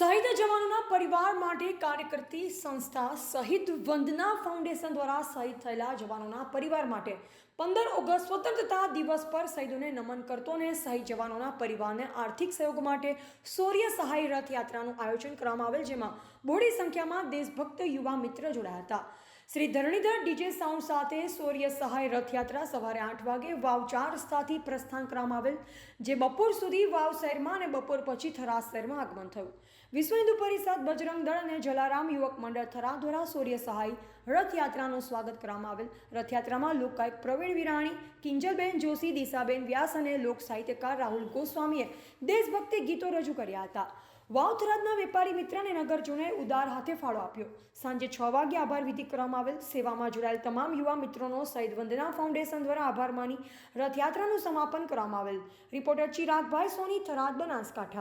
શહીદ જવાનોના પરિવાર માટે કાર્ય કરતી સંસ્થા શહીદ વંદના ફાઉન્ડેશન દ્વારા શહીદ થયેલા જવાનોના પરિવાર માટે પંદર ઓગસ્ટ સ્વતંત્રતા દિવસ પર શહીદોને નમન કરતો અને શહીદ જવાનોના પરિવારને આર્થિક સહયોગ માટે શૌર્ય સહાય રથયાત્રાનું આયોજન કરવામાં આવેલ, જેમાં મોડી સંખ્યામાં દેશભક્ત યુવા મિત્ર જોડાયા હતા. શ્રી ધરણીધર ડીજે સાઉન્ડ સાથે સૂર્ય સહાય રથયાત્રા સવારે આઠ વાગે વાવ ચાર રસ્તાથી પ્રસ્થાન કરવામાં આવેલ, જે બપોર સુધી વાવ શહેરમાં અને બપોર પછી થરા શહેરમાં આગમન થયું. વિશ્વ હિન્દુ પરિષદ, બજરંગ દળ અને જલારામ યુવક મંડળ થરા દ્વારા સૂર્ય સહાય રથયાત્રાનું સ્વાગત કરવામાં આવેલ. રથયાત્રામાં લોકગાયક પ્રવીણ વિરાણી, કિંજલબેન જોશી, દિશાબેન વ્યાસ અને લોક સાહિત્યકાર રાહુલ ગોસ્વામીએ દેશભક્તિ ગીતો રજૂ કર્યા હતા. વાવ થરાદના વેપારી મિત્ર અને નગરજનોએ ઉદાર હાથે ફાળો આપ્યો. સાંજે છ વાગે આભાર વિધિ કરવામાં આવેલ. સેવામાં જોડાયેલ તમામ યુવા મિત્રોનો સહિત વંદના ફાઉન્ડેશન દ્વારા આભાર માની રથયાત્રાનું સમાપન કરવામાં આવેલ. રિપોર્ટર ચિરાગભાઈ સોની, થરાદ, બનાસકાંઠા.